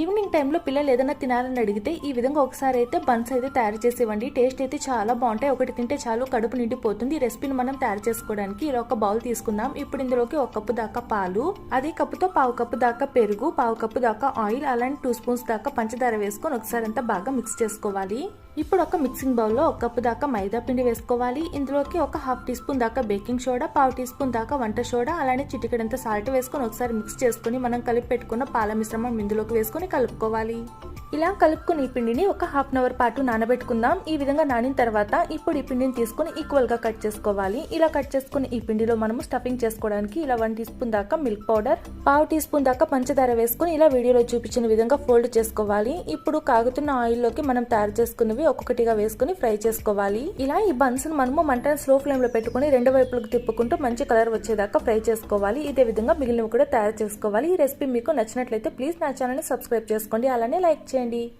Evening టైంలో పిల్లలు ఏదైనా తినాలని అడిగితే ఈ విధంగా ఒకసారి అయితే బన్స్ అయితే తయారు చేసి ఇవ్వండి టేస్ట్ అయితే చాలా బాగుంటాయి. ఒకటి తింటే చాలు కడుపు నిండిపోతుంది. ఈ రెసిపీని మనం తయారు చేసుకోవడానికి ఇలా ఒక బౌల్ తీసుకుందాం. ఇప్పుడు ఇందులోకి ఒక కప్పు దాకా పాలు అదే కప్పుతో పావు కప్పు దాకా పెరుగు పావు కప్పు దాకా ఆయిల్ అలాంటి టూ స్పూన్స్ దాకా పంచదార వేసుకొని ఒకసారి అంతా బాగా మిక్స్ చేసుకోవాలి. ఇప్పుడు ఒక మిక్సింగ్ బౌల్లో ఒక కప్పు దాకా మైదా పిండి వేసుకోవాలి. ఇందులోకి ఒక హాఫ్ టీ స్పూన్ దాకా బేకింగ్ సోడా పావు టీ స్పూన్ దాకా వంట సోడా అలానే చిటికెడంత సాల్ట్ వేసుకొని ఒకసారి మిక్స్ చేసుకొని మనం కలిపి పెట్టుకున్న పాల మిశ్రమం ఇందులోకి వేసుకొని కలుపుకోవాలి. ఇలా కలుపుకుని ఈ పిండిని ఒక హాఫ్ అన్ అవర్ పాటు నానబెట్టుకుందాం. ఈ విధంగా నానిన తర్వాత ఇప్పుడు ఈ పిండిని తీసుకుని ఈక్వల్గా కట్ చేసుకోవాలి. ఇలా కట్ చేసుకుని ఈ పిండిలో మనము స్టఫింగ్ చేసుకోవడానికి ఇలా వన్ టీ స్పూన్ దాకా మిల్క్ పౌడర్ పావు టీ స్పూన్ దాకా పంచదార వేసుకుని ఇలా వీడియోలో చూపించిన విధంగా ఫోల్డ్ చేసుకోవాలి. ఇప్పుడు కాగుతున్న ఆయిల్లోకి మనం తయారు చేసుకున్నవి ఒక్కొక్కటిగా వేసుకుని ఫ్రై చేసుకోవాలి. ఇలా ఈ బన్స్ మనము మంటను స్లో ఫ్లేమ్లో పెట్టుకుని రెండు వైపులకు తిప్పుకుంటూ మంచి కలర్ వచ్చేదాకా ఫ్రై చేసుకోవాలి. ఇదే విధంగా మిగిలినవి కూడా తయారు చేసుకోవాలి. ఈ రెసిపీ మీకు నచ్చినట్లయితే ప్లీజ్ నా ఛానల్ సబ్స్క్రైబ్ చేసుకోండి. అలానే లైక్ చేయండి